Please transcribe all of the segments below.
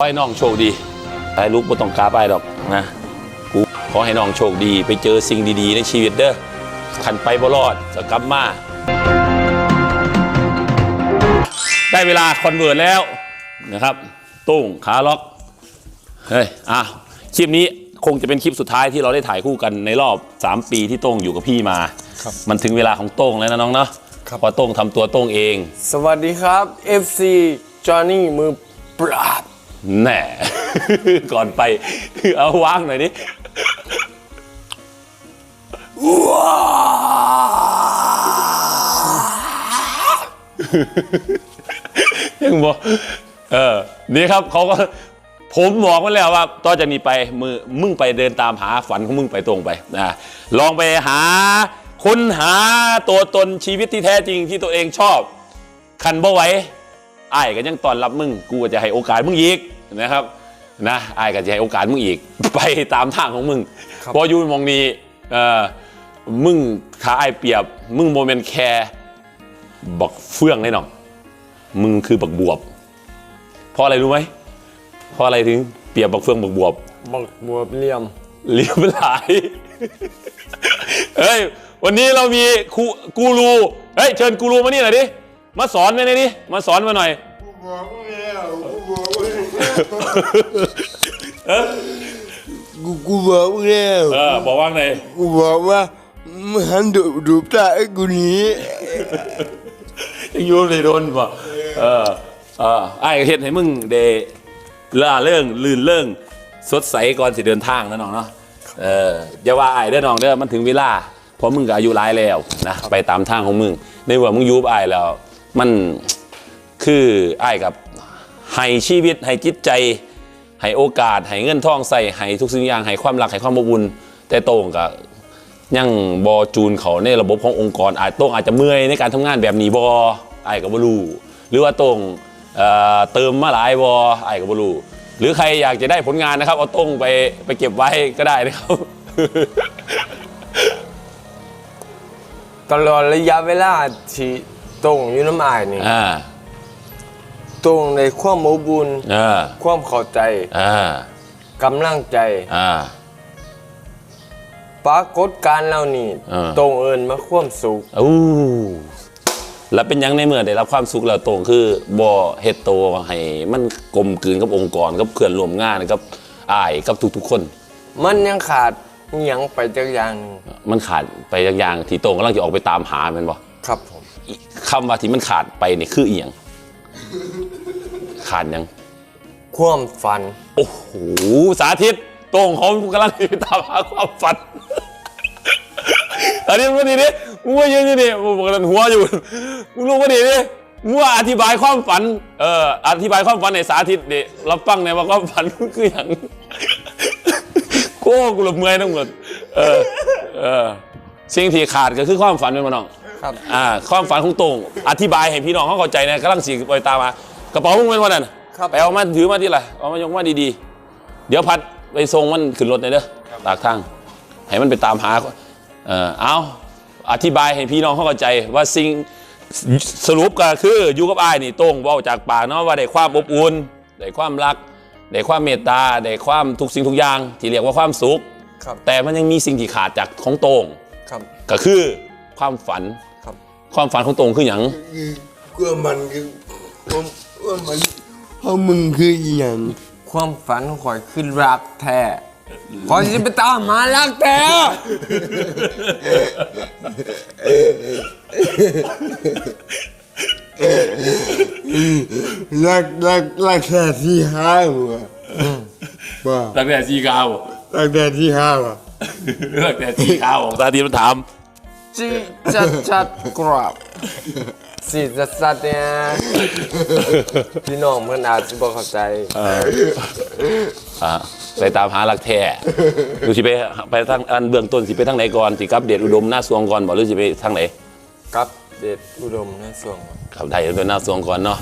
ขอให้น้องโชคดีให้ลูกบ่ต้องกล้าไปดอกนะกูขอให้น้องโชคดี ไปเจอสิ่งดีๆ ในชีวิตเด้อขันไปบ่รอดจะกลับมา ได้เวลาคอนเวิร์ตแล้วนะครับตุ้งขาล็อกเฮ้ยอะคลิปนี้คงจะเป็นคลิปสุดท้ายที่เราได้ถ่ายคู่กันในรอบ 3 ปีที่โต้งอยู่กับพี่มา ครับ มันถึงเวลาของโต้งแล้วนะน้องเนาะครับเพอโต้งทำตัวโต้งเอง สวัสดีครับ FC จอห์นนี่มือปราบ แน่ ก่อนไป เอาว่างหน่อยดิยังบอกเออ นี่ครับเขาก็ ผมบอกมาแล้วว่า ต่อจากนี้ไปมือมึงไปเดินตามหาฝันของมึงไปตรงไปนะลองไปหาค้นหาตัวตนชีวิตที่แท้จริงที่ตัวเองชอบ คันบ่ไว้อ้ก็ยังตอนรับมึง กูจะให้โอกาสมึงอีก นะครับนะอ้ายก็จะให้โอกาสมึงอีก ไปตามทางของมึงเพออยู่หมองนี้เออมึงถ้าอ้ายเปรียบ มึงโมเมนแคร์บักเฟื่องแน่นอนมึงคือบักบวบเพราะอะไรรู้ไหมเพราะอะไรถึงเปรียบบักเฟื่องบักบวบบักบวบเหลี่ยมเลี้ยวไปหลายเฮ้ยวันนี้เรามีครูกูรูเฮ้ยเชิญกูรูมานี่หน่อยดิมาสอนมาหน่อยดิมาสอนมาหน่อย กูกูบอกมึงแล้วเออบอกว่าไงกูบอกว่ามึงหันดูดูตาไอ้กูนี้ยังอยูในโดนป่ะเออเออไอ้ายก็เฮ็ดให้มึงเดล่าเรื่องลื่นเรื่องสดใสก่อนสิเดินทางนะน้องเนาะเอออย่าว่าไอ้ายเด้อน้องเด้อมันถึงเวลาเพราะมึงก็อายุหลายแล้วนะไปตามทางของมึงในเมื่อมึงอยูบไอ้ายแล้ว มันคือไอ้ายกับ ให้ชีวิตให้จิตใจให้โอกาสให้เงินทองใส่ให้ทุกสิ่งอย่างให้ความรักให้ความอบอุ่นแต่โต้งก็ยังบอจูนเขาในระบบขององค์กร อาจโต้งอาจจะเมื่อยในการทำงานแบบนี้บอไอ้ายก็บ่รู้หรือว่าโต้งเอ่อเติมมาหลายบอไอ้ายก็บ่รู้หรือใครอยากจะได้ผลงานนะครับ เอาโต้งไปไปเก็บไว้ก็ได้นะครับตลอดระยะเวลาที่ตรงอยู่น้ำอายนี่อ่า ตรงในความอบอุ่นอ่าความเข้าใจอ่ากำลังใจอ่าปรากฏการณ์เหล่านี้อ่าตรงเอินมาความสุขอู้แล้วเป็นหยังในเมื่อได้รับความสุขแล้วตรงคือบ่เฮ็ดโตวให้มันกลมกลืนกับองค์กรกับเพื่อนร่วมงานกับอ้ายกับทุกๆคน มันยังขาดอหยังไปจักอย่างหนึงมันขาดไปอย่างๆที่ตรงกำลังจะออกไปตามหาแมันบ่ครับผมอีคำว่าที่มันขาดไปนี่คืออีหยัง ขาดหยังความฝัน โอ้โหสาธิตตรงเขากำลังไปตามหาความฝันสาธิตมาดีดิมึงว่ายืนอยู่ดิมึงกำลังหัวอยู่มึงรู้มาดีดิมึงว่าอธิบายความฝันเอ่ออธิบายความฝันในสาธิตดิรับฟังในอยว่าความฝันมันคืออย่างโก้กูหลบเมื่อยทั้งหมดเออเออสิ่งที่ขาดก็คือความฝันเป็นมันน้องครับอ่าความฝันของตรงอธิบายให้พี่น้องเขาเข้าใจนะกำลังสีไปตามมา กระเป๋ามึงเป็นวันนั้นครับ ไปเอามาถือมาที่ไรเอามายกมาดีๆ เดี๋ยวพัดไปส่งมันขึ้นรถเลยเด้อตากทางให้มันไปตามหาเออเอาอธิบายให้พี่น้องเขาเข้าใจว่าสิ่งสรุปก็คืออยู่กับอ้ายนี่ตรงเว่าจากปากเนาะว่าได้ความอบอุ่นได้ความรักได้ความเมตตาได้ความทุกสิ่งทุกอย่าง ที่เรียกว่าความสุข ครับ แต่มันยังมีสิ่งที่ขาดจากของตรงครับ ก็คือความฝันครับ ความฝันของตรงคืออย่าง คือกูว่ามันคือว่า ว่ามันเพราะมึงคืออหย่างความฝันของข่อยคือรักแท้ข่อยจะไปตามหารักแท้รักรักรักแค่ที่ห้าหัวว่าตั้งแต่สีขาวรักแค่ที่ห้าว่ะตั้งแต่สีขาวของตาทีมันถามจีจัดจัดกราบ สิจัดจัดเนี่ยพี่น้องเพื่อนอาจจะบอกเข้าใจอ่าไปตามหาหลักแท้ดูสิไปไปทางอันเบื้องต้นสิไปทางไหนก่อนสิกับเดชอุดมหน้าสวงก่อนบอกหรือสิไปทางไหนกับเดชอุดมในส่วนครับได้เป็นหน้าสวงก่อนเนาะ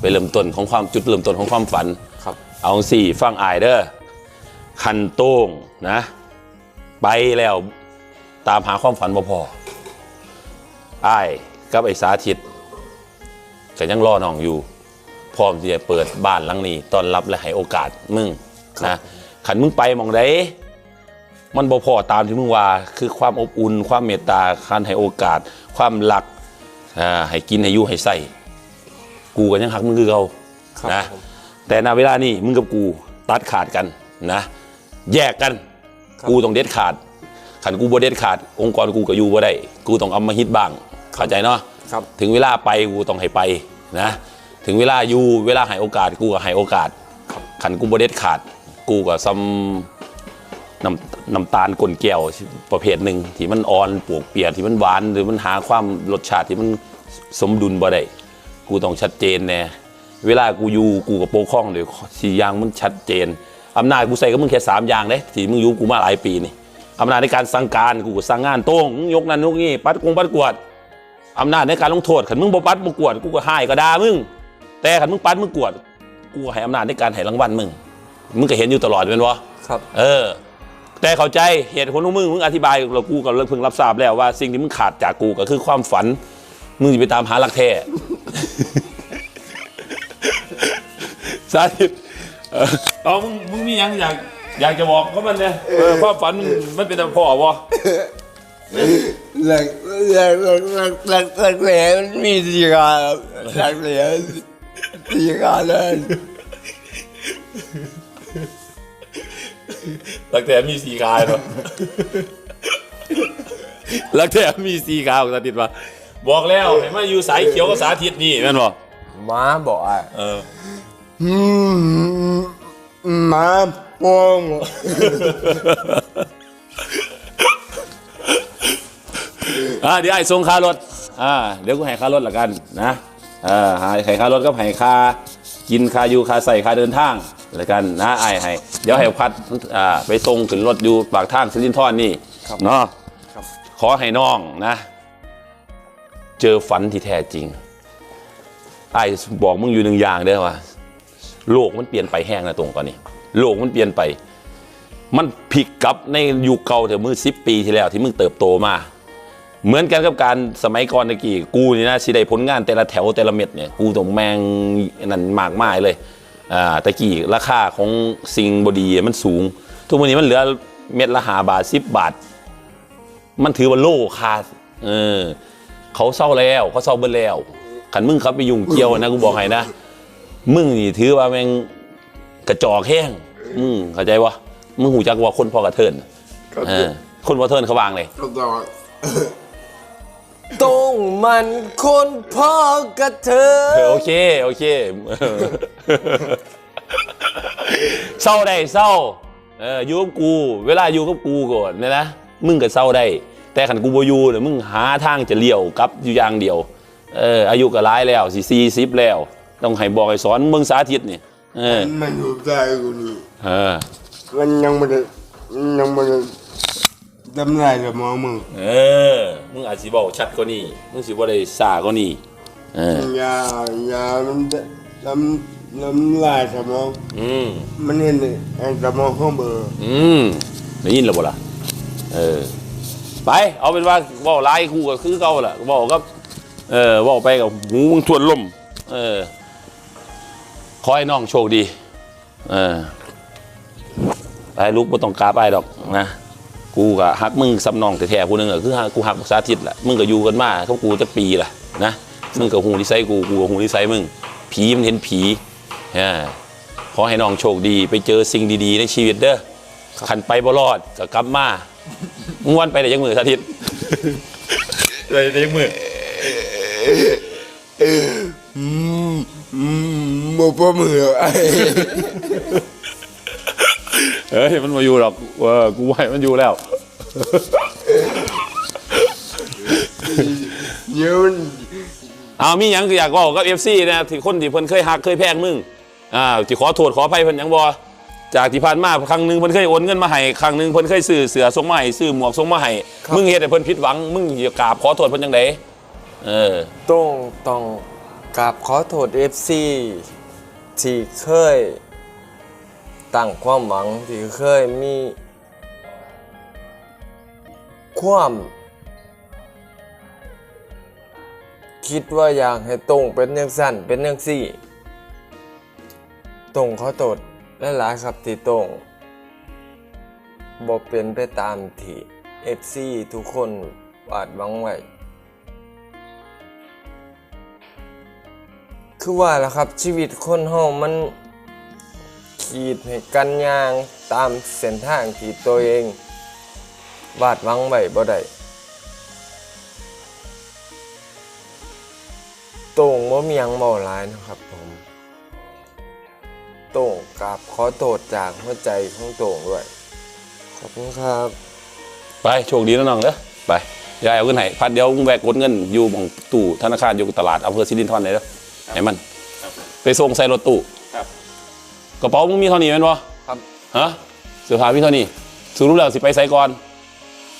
ไปเริ่มต้นของความจุดเริ่มต้นของความฝันครับ เอาสี่ฟังอายเด้อคันโต้งนะ ไปแล้วตามหาความฝันบ่พออ้ายกับไอ้สาธิต ก็ยังรอน้องอยู่พพร้อมที่จะเปิดบ้านหลังนี้ต้อนรับและให้โอกาสมึงนะขันมึงไปหมองใดมันบ่พอตามที่มึงว่า คือความอบอุ่น ความเมตตาการให้โอกาส ความรักอ่าให้กินให้อยู่ให้ใส่กูก็ยังหักมึงคือเขาครับนะผมแต่ณเวลานี้มึงกับกูตัดขาดกันนะ แยกกัน กูต้องเด็ดขาดขันกูบ่เด็ดขาด องค์กรกูก็อยู่บ่ได้ กูต้องเอามาฮิตบ้างเข้าใจเนาะ ครับ ถึงเวลาไปกูต้องให้ไปนะ ถึงเวลาอยู่เวลาให้โอกาสกูก็ให้โอกาสขันกูบ่เด็ดขาด กูก็ซ้ำน้ำน้ำตาลกลนแก้วประเภทหนึ่งที่มันอ่อนปวกเปียกที่มันหวานหรือมันหาความรสชาติที่มันสมดุลบ่ได้กูต้องชัดเจนแน่เวลากูอยู่กูกับโปกข้องเดี๋ยวสี่อย่างมันชัดเจนอำนาจกูใส่กับมึงแค่สามอย่างเด้ที่มึงอยู่กูมาหลายปีนี่อำนาจในการสั่งการกูก็สั่งงานโต้งมึงยกนั่นยกนี่ปัดกงปัดกวาด อำนาจในการลงโทษขันมึงบ่ปัดบ่กวดกูก็ให้ก็ด่ามึงแต่ขันมึงปัดมึงกวดกูก็ให้อำนาจในการให้รางวัลมึงมึงก็เห็นอยู่ตลอดเป็นวะครับ เออ แต่เข้าใจเหตุผลของมึงมึงอธิบายเรากูก็เพิ่งรับทราบแล้วว่าสิ่งที่มึงขาดจากกูก็คือความฝัน มึงจะไปตามหาหลักแท้สาธิตเออเอามึงมึงมีหยังอยากอยากจะบอกเขามันเนี่ยเออความฝันมึงมันเป็นแต่พ่อวะ หลักหลักหลักหลักหลักหลักแหลมมันมีสี่ขาครับหลักแหลมสี่ขาเลยลักแท้มีสีขาเนาะลักแท้มีสีขาของสาธิตว่าบอกแล้วให้มาอยู่สายเขียวกับสาธิตนี่แม่นบ่ม้าบอกอะเอออืมหมาปอง อ่าเดี๋ยวไอ้ส่งค่ารถอ่าเดี๋ยวกูให้ค่ารถละกันนะอ่าให้ค่ารถก็ให้ค่ากินค่าอยู่ค่าใส่ค่าเดินทางละกันนะไอ้ให้เดี๋ยวให้พัดอ่าไปส่งขึ้นรถอยู่ปากทางสิรินทรนี่เนาะครับ ขอให้น้องนะ เจอฝันที่แท้จริง ไอ้บอกมึงอยู่หนึ่งอย่างเด้อว่าโลกมันเปลี่ยนไปแห้งนะตรงตอนนี้ โลกมันเปลี่ยนไป มันพลิกกลับในยุคเก่าแต่มือสิปีที่แล้วที่มึงเติบโตมา เหมือนกันกับการสมัยก่อนตะกี้กูนี่นะสิได้ผลงานแต่ละแถวแต่ละเม็ดเนี่ยกูต้องแมงนั่นมากมายเลยอ่าตะกี้ราคาของสิ่งบดีมันสูง ทุกวันนี้มันเหลือเม็ดละหาบาทสิบบาท มันถือว่าโลคาเออเขาเศร้าแล้วเขาเศร้าเบิ่แล้วขันมึงครับไปยุ่งเกี่ยวนะกูบอกให้นะมึงนี่ถือว่าแม่งกระจอกแห้งมึงเข้าใจวะมึงหูจักว่าคนพอกระเทินเออคนพอเทินเขาวางเลยก็ ต้องต้องมันคนพ่อกระเทเออยโอเค โอเคเศร้าได้เศร้าเอออยู่กับกู เวลาอยู่กับกูก่อนเนี่ยนะมึงก็เศร้าได้ แต่ขันกูบอยู่เนี่ยมึงหาทางจะเลี้ยวกลับอยู่อย่างเดียวเอออายุก็ร้ายแล้วสี่สี่สิบแล้ว ต้องให้บอกให้สอนมึงสาธิตนี่เออมันอยู่ใจกูนี่เออมันยังไม่ได้มันยังไม่ได้ ทำลายสมองมึงเออ มึงอาจสิบอกชัดกว่านี้ มึงสิบ่ได้สากว่านี้เออ ยายามันทำทำลายสมองอืม มันเห็นไอ้สมองข้างเบอร์อืมได้ยินแล้วบ่ล่ะเออ ไป เอาเป็นว่าเว่าไล่คู่ก็คือเก่าล่ะเว่ากับ เออเว่าไปกับหูมึงทวนลม เออ ขอให้น้องโชคดี เออ ไปลูกบ่ต้องกราบไปดอกนะ กูก็ฮักมึงสำนองแต่แท้ๆผู้หนึงอะคือฮักกูฮักสาธิตแหละมึงก็อยู่กันมาเท่ากูจะปีล่ะนะมึงก็หูนิสัยกูกูก็หูนิสัยมึง ผีมันเห็นผีเออขอให้น้องโชคดีไปเจอสิ่งดีๆในชีวิตเด้อขันไปบ่รอดก็กลับมามึงวันไปได้ยังมือสาธิตไปได้ยังมืออืมอืมบ่พอมือไอ้เฮ้ยมันมาอยู่หรอกเออกูไหวมันอยู่แล้วเดี๋ ยวเอามีหยังอยากบอกกับเอฟซีนะที่คนที่เพิ่นเคยหักเคยแพงมึงอ่าที่ขอโทษขออภัยเพิ่นหยังบ่จากที่ผ่านมาครั้งหนึงเพิ่นเคยโอนเงินมาให้ครั้งหนึงเพิ่นเคยซื้อเสือส่งมาให้ซื้อหมวกส่งมาให้มึงเฮ็ดให้เพิ่นผิดหวัง มึงอย่ากราบขอโทษเพิ่นจังไดเออ ต้องต้องกราบขอโทษ FC ที่เคยตั้งความหวังที่เคยมี ความคิดว่าอยากให้ตรงเป็นอย่างสั้นเป็นอย่างสี่ตรงขอโทษหลายครับที่ตรงบ่เป็นไปตามที่ FC ทุกคนวาดหวังไว้คือว่าล่ะครับชีวิตคนเฮามัน ขีดให้กันยางตามเส้นทางที่ตัวเอง วาดหวังไว้บ่ได้โต่งบ่มีหยังเว้าหลายนะครับผมโต่งกราบขอโทษจากหัวใจของโต่งด้วย ขอบคุณครับ ไปโชคดีนะน้องเด้อไปยายเอาเงินให้พัดเดี๋ยวมึงแวกกดเงินอยู่ของตู้ธนาคารอยู่ตลาดอำเภอสิรินธรเลยเด้อให้มัน ไปส่งใส่รถตู้ครับ กระเป๋ามึงมีเท่านี้แม่นบ่ครับ ฮะเสื้อผ้ามีเท่านี้สรุปแล้วสิไปไสก่อน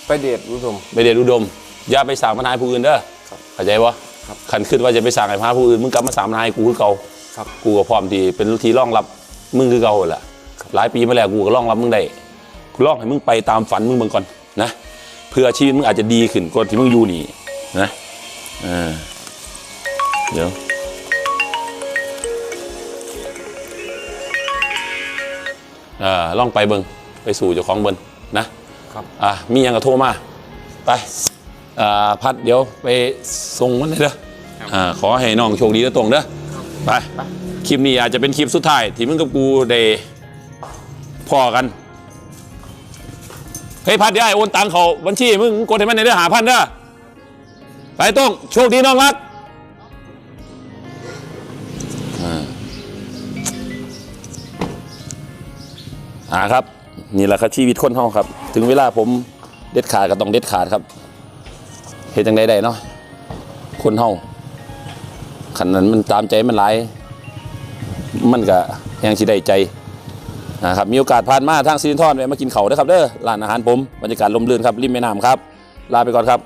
ไปเดทอุดมไปเดชอุดม อย่าไปสั่งปัญหาให้ผู้อื่นเด้อครับเข้าใจบ่ครับคันคิดว่าจะไปสั่งให้พาผู้อื่นมึงกลับมาสั่งปัญหาให้กูคือเก่าครับ กูก็พร้อมที่เป็นทีรองรับมึงคือเก่าแหละหลายปีมาแล้วกูก็รองรับมึงได้กูรองให้มึงไปตามฝันมึงเบิ่งก่อนนะเพื่อชีวิตมึงอาจจะดีขึ้นกว่าที่มึงอยู่นี่นะเออเดี๋ยวเออลองไปเบิ่งไปสู่เจ้าของเบิ่งนะ ครับอะมีหยังก็โทรมาไปอ่าพัดเดี๋ยวไปส่งมันเลยเด้ออ่าขอให้น้องโชคดีและตรงเด้อไปคลิปนี้อาจจะเป็นคลิปสุดท้ายที่มึงกับกูได้พอกันเฮ้ยพัดได้โอนตังเขาบัญชีมึงกดให้มันในเรื่องหาพันเด้อไปต้องโชคดีน้องรักอ่าอ่าครับ นี่แหละครับชีวิตคนเฮาครับ ถึงเวลาผมเด็ดขาดก็ต้องเด็ดขาดครับเหตุจังใดได้เนาะคนเฮาขันนั้นมันตามใจมันหลาย มันก็ยังสิได้ใจนะครับมีโอกาสผ่านมาทางซีนทอนไปมากินเขาได้ครับเด้อร้านอาหารผมบรรยากาศลมรื่นครับริมแม่น้ำครับ ลาไปก่อนครับ